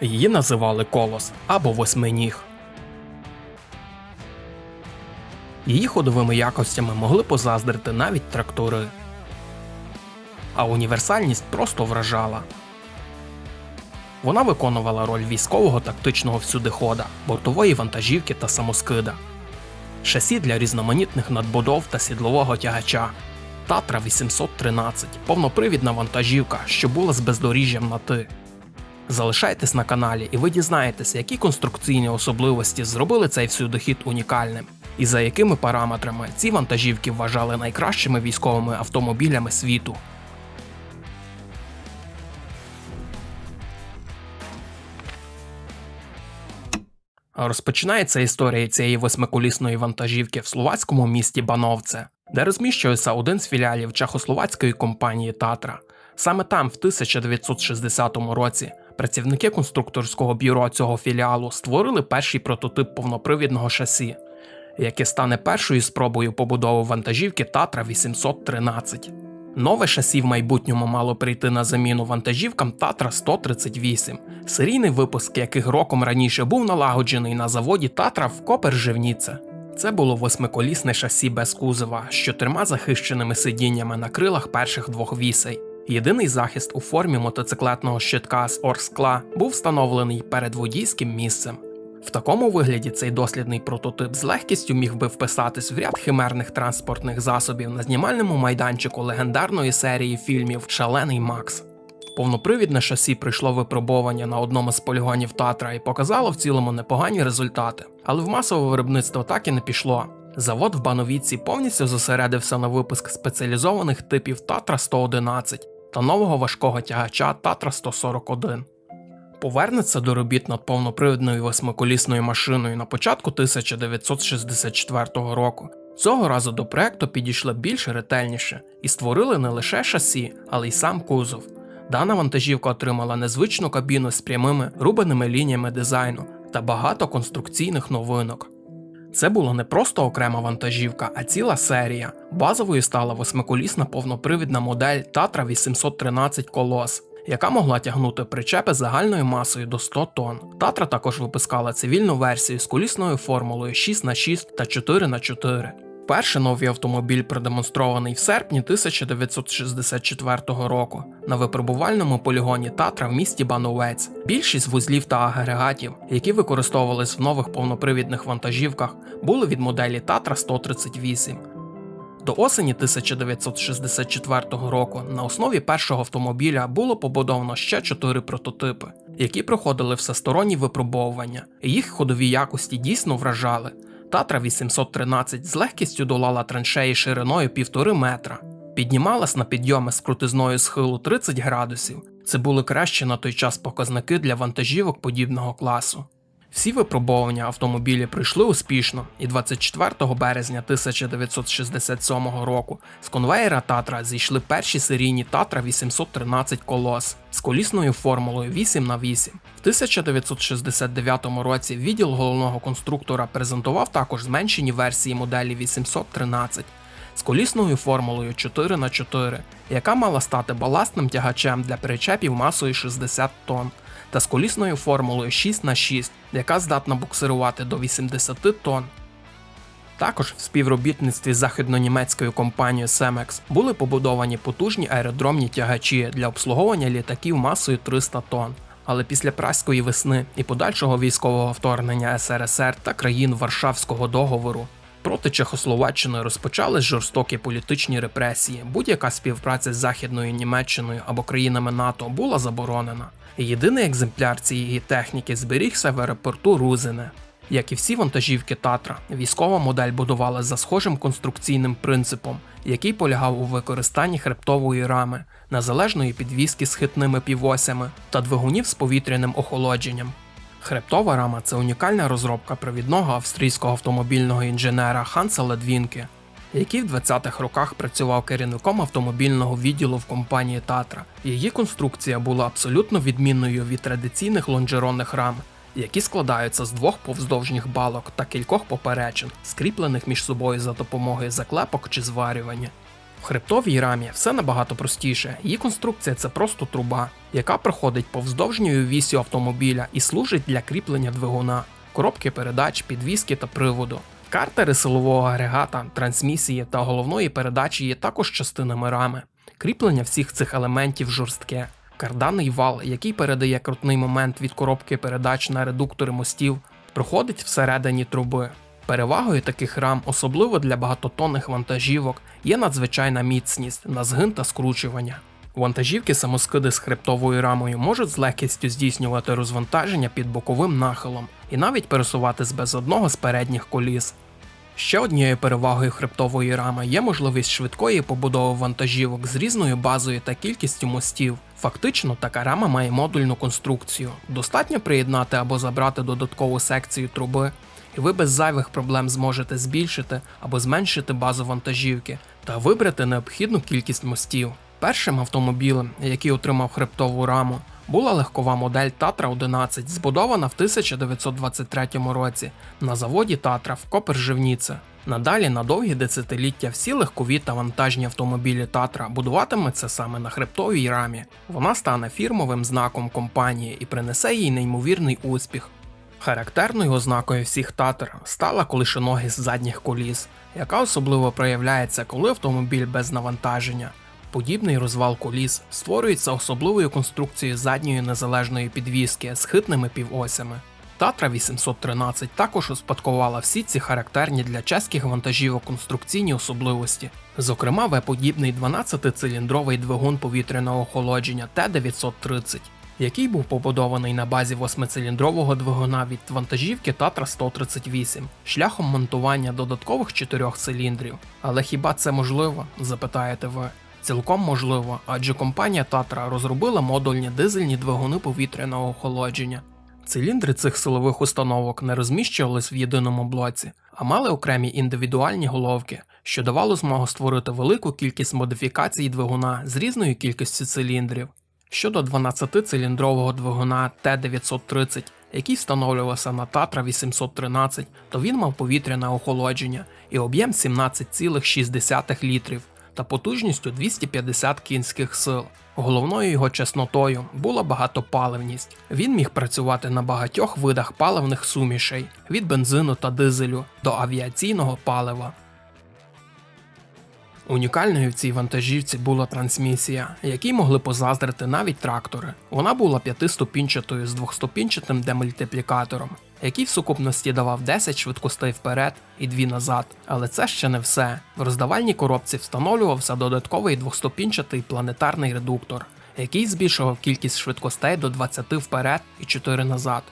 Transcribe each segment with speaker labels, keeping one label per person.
Speaker 1: Її називали колос або восьминіг. Її ходовими якостями могли позаздрити навіть трактори. А універсальність просто вражала. Вона виконувала роль військового тактичного всюдихода, бортової вантажівки та самоскида, шасі для різноманітних надбудов та сідлового тягача. Татра 813 повнопривідна вантажівка, що була з бездоріжжям на ти. Залишайтесь на каналі, і ви дізнаєтесь, які конструкційні особливості зробили цей всюдохід унікальним, і за якими параметрами ці вантажівки вважали найкращими військовими автомобілями світу. Розпочинається історія цієї восьмиколісної вантажівки в словацькому місті Бановце, де розміщується один з філіалів чехословацької компанії Татра. Саме там, в 1960 році, працівники конструкторського бюро цього філіалу створили перший прототип повнопривідного шасі, яке стане першою спробою побудови вантажівки Татра 813. Нове шасі в майбутньому мало прийти на заміну вантажівкам Татра 138, серійний випуск яких роком раніше був налагоджений на заводі Татра в Копержевніце. Це було восьмиколісне шасі без кузова з чотирма захищеними сидіннями на крилах перших двох вісей. Єдиний захист у формі мотоциклетного щитка з орскла був встановлений перед водійським місцем. В такому вигляді цей дослідний прототип з легкістю міг би вписатись в ряд химерних транспортних засобів на знімальному майданчику легендарної серії фільмів Шалений Макс. Повнопривідне шасі пройшло випробування на одному з полігонів Татра і показало в цілому непогані результати, але в масове виробництво так і не пішло. Завод в Бановіці повністю зосередився на випуск спеціалізованих типів Татра 111 та нового важкого тягача Татра 141. Повернеться до робіт над повнопривідною восьмиколісною машиною на початку 1964 року. Цього разу до проекту підійшли більш ретельніше і створили не лише шасі, але й сам кузов. Дана вантажівка отримала незвичну кабіну з прямими рубаними лініями дизайну та багато конструкційних новинок. Це була не просто окрема вантажівка, а ціла серія. Базовою стала восьмиколісна повнопривідна модель Tatra 813 колос, яка могла тягнути причепи загальною масою до 100 тонн. Татра також випускала цивільну версію з колісною формулою 6х6 та 4х4. Перший новий автомобіль продемонстрований в серпні 1964 року на випробувальному полігоні Татра в місті Бановець. Більшість вузлів та агрегатів, які використовувались в нових повнопривідних вантажівках, були від моделі Татра 138. До осені 1964 року на основі першого автомобіля було побудовано ще чотири прототипи, які проходили всесторонні випробовування, і їх ходові якості дійсно вражали. Татра 813 з легкістю долала траншеї шириною 1,5 метра, піднімалась на підйоми з крутизною схилу 30 градусів. Це були кращі на той час показники для вантажівок подібного класу. Всі випробовування автомобілі пройшли успішно, і 24 березня 1967 року з конвеєра Татра зійшли перші серійні Татра 813 колос з колісною формулою 8 х 8 В 1969 році відділ головного конструктора презентував також зменшені версії моделі 813 з колісною формулою 4 х 4 яка мала стати баласним тягачем для причепів масою 60 тонн та з колісною формулою 6х6, яка здатна буксирувати до 80 тонн. Також в співробітництві з західно-німецькою компанією Semex були побудовані потужні аеродромні тягачі для обслуговування літаків масою 300 тонн. Але після праської весни і подальшого військового вторгнення СРСР та країн Варшавського договору проти Чехословаччини розпочались жорстокі політичні репресії. Будь-яка співпраця з Західною Німеччиною або країнами НАТО була заборонена. Єдиний екземпляр цієї техніки зберігся в аеропорту Рузине. Як і всі вантажівки Татра, військова модель будувалася за схожим конструкційним принципом, який полягав у використанні хребтової рами, незалежної підвіски з хитними півосями та двигунів з повітряним охолодженням. Хребтова рама це унікальна розробка провідного австрійського автомобільного інженера Ханса Ледвінки, який в 20-х роках працював керівником автомобільного відділу в компанії Татра. Її конструкція була абсолютно відмінною від традиційних лонжеронних рам, які складаються з двох повздовжніх балок та кількох поперечин, скріплених між собою за допомогою заклепок чи зварювання. В хребтовій рамі все набагато простіше. Її конструкція це просто труба, яка проходить повздовжньою вісю автомобіля і служить для кріплення двигуна, коробки передач, підвіски та приводу. Картери силового агрегата, трансмісії та головної передачі є також частинами рами. Кріплення всіх цих елементів жорстке. Карданний вал, який передає крутний момент від коробки передач на редуктори мостів, проходить всередині труби. Перевагою таких рам, особливо для багатотонних вантажівок, є надзвичайна міцність на згин та скручування. Вантажівки самоскиди з хребтовою рамою можуть з легкістю здійснювати розвантаження під боковим нахилом і навіть пересуватись без одного з передніх коліс. Ще однією перевагою хребтової рами є можливість швидкої побудови вантажівок з різною базою та кількістю мостів. Фактично, така рама має модульну конструкцію. Достатньо приєднати або забрати додаткову секцію труби, і ви без зайвих проблем зможете збільшити або зменшити базу вантажівки та вибрати необхідну кількість мостів. Першим автомобілем, який отримав хребтову раму, була легкова модель Татра 11, збудована в 1923 році на заводі Татра в Копержевніце. Надалі на довгі десятиліття всі легкові та вантажні автомобілі Татра будуватимуться саме на хребтовій рамі. Вона стане фірмовим знаком компанії і принесе їй неймовірний успіх. Характерною ознакою всіх татер стала колишоногість задніх коліс, яка особливо проявляється, коли автомобіль без навантаження. Подібний розвал коліс створюється особливою конструкцією задньої незалежної підвіски з хитними півосями. Татра 813 також успадкувала всі ці характерні для чеських вантажівок конструкційні особливості, зокрема В-подібний 12-циліндровий двигун повітряного охолодження Т-930, який був побудований на базі 8-циліндрового двигуна від вантажівки Татра 138 шляхом монтування додаткових 4 циліндрів. Але хіба це можливо? запитаєте ви. Цілком можливо, адже компанія Татра розробила модульні дизельні двигуни повітряного охолодження. Циліндри цих силових установок не розміщувались в єдиному блоці, а мали окремі індивідуальні головки, що давало змогу створити велику кількість модифікацій двигуна з різною кількістю циліндрів. Щодо 12-циліндрового двигуна Т-930, який встановлювався на Татра 813, то він мав повітряне охолодження і об'єм 17,6 літрів та потужністю 250 кінських сил. Головною його чеснотою була багатопаливність. Він міг працювати на багатьох видах паливних сумішей від бензину та дизелю до авіаційного палива. Унікальною в цій вантажівці була трансмісія, якій могли позаздрити навіть трактори. Вона була п'ятиступінчатою з двохступінчатим демультиплікатором, який в сукупності давав 10 швидкостей вперед і 2 назад. Але це ще не все. В роздавальній коробці встановлювався додатковий двохступінчатий планетарний редуктор, який збільшував кількість швидкостей до 20 вперед і 4 назад.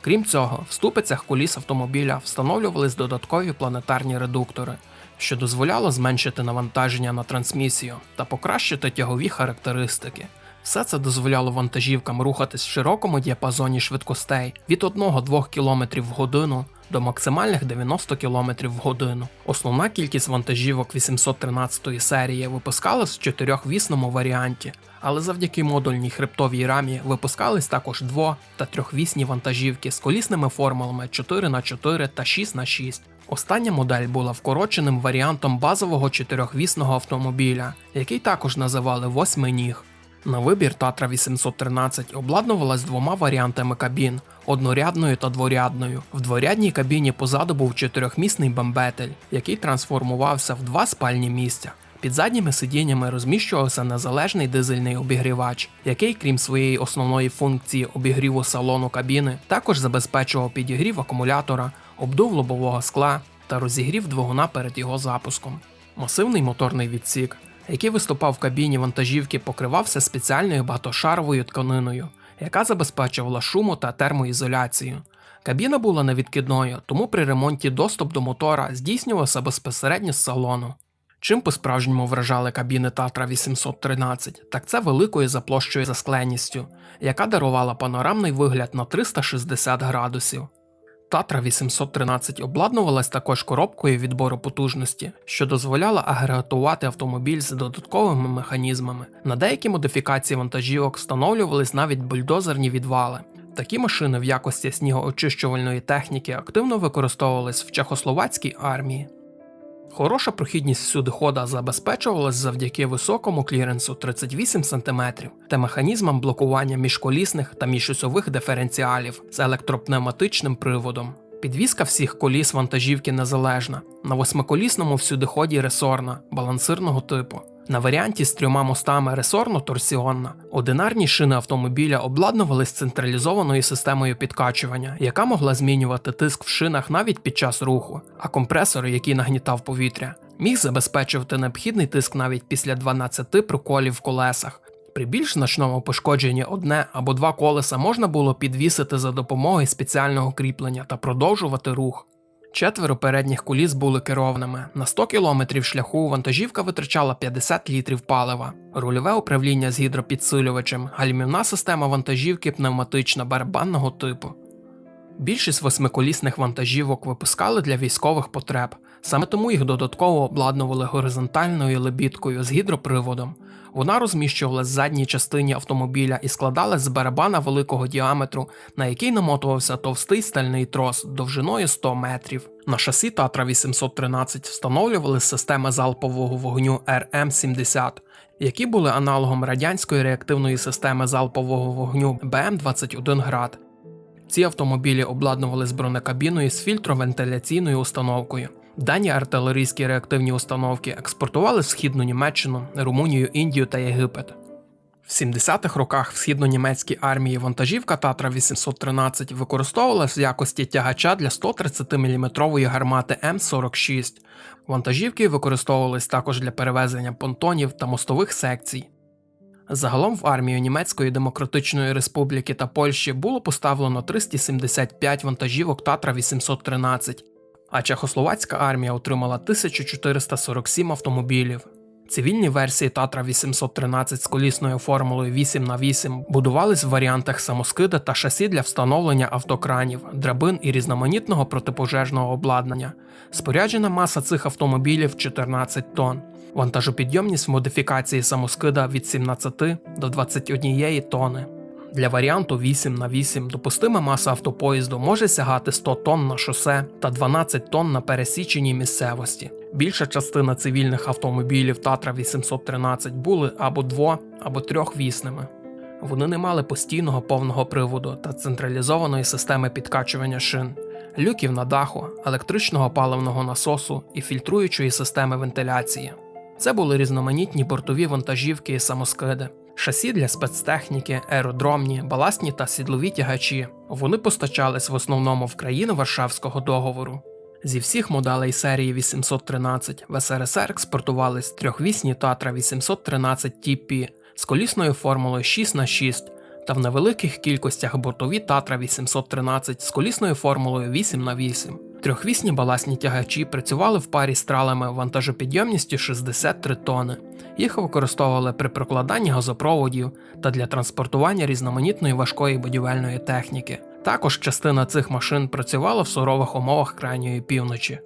Speaker 1: Крім цього, в ступицях коліс автомобіля встановлювались додаткові планетарні редуктори, що дозволяло зменшити навантаження на трансмісію та покращити тягові характеристики. Все це дозволяло вантажівкам рухатись в широкому діапазоні швидкостей від 1-2 км в годину до максимальних 90 км в годину. Основна кількість вантажівок 813 серії випускалась в чотирьохвісному варіанті, але завдяки модульній хребтовій рамі випускались також дво- та трьохвісні вантажівки з колісними формулами 4х4 та 6х6. Остання модель була вкороченим варіантом базового чотирьохвісного автомобіля, який також називали восьминіг. На вибір Татра 813 обладнувалась двома варіантами кабін однорядною та дворядною. В дворядній кабіні позаду був чотирьохмісний бамбетель, який трансформувався в два спальні місця. Під задніми сидіннями розміщувався незалежний дизельний обігрівач, який, крім своєї основної функції обігріву салону кабіни, також забезпечував підігрів акумулятора, обдув лобового скла та розігрів двигуна перед його запуском. Масивний моторний відсік, який виступав в кабіні вантажівки, покривався спеціальною багатошаровою тканиною, яка забезпечувала шуму та термоізоляцію. Кабіна була невідкидною, тому при ремонті доступ до мотора здійснювався безпосередньо з салону. Чим по-справжньому вражали кабіни Татра 813, так це великою за площею заскленістю, яка дарувала панорамний вигляд на 360 градусів. Татра 813 обладнувалась також коробкою відбору потужності, що дозволяла агрегатувати автомобіль з додатковими механізмами. На деякі модифікації вантажівок встановлювались навіть бульдозерні відвали. Такі машини в якості снігоочищувальної техніки активно використовувались в чехословацькій армії. Хороша прохідність всюди хода забезпечувалась завдяки високому кліренсу 38 см та механізмам блокування міжколісних та міжосьових диференціалів з електропневматичним приводом. Підвізка всіх коліс вантажівки незалежна, на восьмиколісному всюдиході ресорна, балансирного типу. На варіанті з трьома мостами ресорно-торсіонна. Одинарні шини автомобіля обладнувались централізованою системою підкачування, яка могла змінювати тиск в шинах навіть під час руху, а компресор, який нагнітав повітря, міг забезпечувати необхідний тиск навіть після 12 проколів в колесах. При більш значному пошкодженні одне або два колеса можна було підвісити за допомогою спеціального кріплення та продовжувати рух. Четверо передніх куліс були керованими. На 100 кілометрів шляху вантажівка витрачала 50 літрів палива, рульове управління з гідропідсилювачем, гальмівна система вантажівки пневматична барабанного типу. Більшість восьмиколісних вантажівок випускали для військових потреб, саме тому їх додатково обладнували горизонтальною лебідкою з гідроприводом. Вона розміщувалась в задній частині автомобіля і складалась з барабана великого діаметру, на який намотувався товстий стальний трос довжиною 100 метрів. На шасі Татра 813 встановлювали системи залпового вогню РМ-70, які були аналогом радянської реактивної системи залпового вогню БМ-21 град. Ці автомобілі обладнували з бронекабіною з фільтровентиляційною установкою. Дані артилерійські реактивні установки експортували в східну Німеччину, Румунію, Індію та Єгипет. В 70-х роках в східно-німецькій армії вантажівка Татра 813 використовувалась в якості тягача для 130-мм гармати М46. Вантажівки використовувались також для перевезення понтонів та мостових секцій. Загалом в армію Німецької Демократичної Республіки та Польщі було поставлено 375 вантажівок Татра 813, а Чехословацька армія отримала 1447 автомобілів. Цивільні версії Татра 813 з колісною формулою 8 х 8 будувались в варіантах самоскида та шасі для встановлення автокранів, драбин і різноманітного протипожежного обладнання. Споряджена маса цих автомобілів 14 тонн. Вантажопідйомність в модифікації самоскида від 17 до 21 тонни. Для варіанту 8 х 8 допустима маса автопоїзду може сягати 100 тонн на шосе та 12 тонн на пересіченій місцевості. Більша частина цивільних автомобілів Татра 813 були або дво, або трьохвісними. Вони не мали постійного повного приводу та централізованої системи підкачування шин, люків на даху, електричного паливного насосу і фільтруючої системи вентиляції. Це були різноманітні бортові вантажівки і самоскиди, шасі для спецтехніки, аеродромні, баласні та сідлові тягачі. Вони постачались в основному в країни Варшавського договору. Зі всіх моделей серії 813 в СРСР експортувались трьохвісні Татра 813 TP з колісною формулою 6 х 6 та в невеликих кількостях бортові Татра 813 з колісною формулою 8 х 8 Трьохвісні баласні тягачі працювали в парі з тралами вантажопідйомністю 63 тони. Їх використовували при прокладанні газопроводів та для транспортування різноманітної важкої будівельної техніки. Також частина цих машин працювала в сурових умовах крайньої півночі.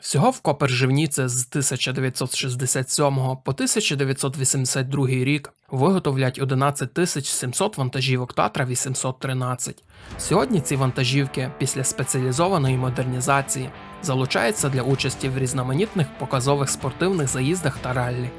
Speaker 1: Всього в Коперживніце з 1967 по 1982 рік виготовлять 11 700 вантажівок Татра 813. Сьогодні ці вантажівки після спеціалізованої модернізації залучаються для участі в різноманітних показових спортивних заїздах та раллі.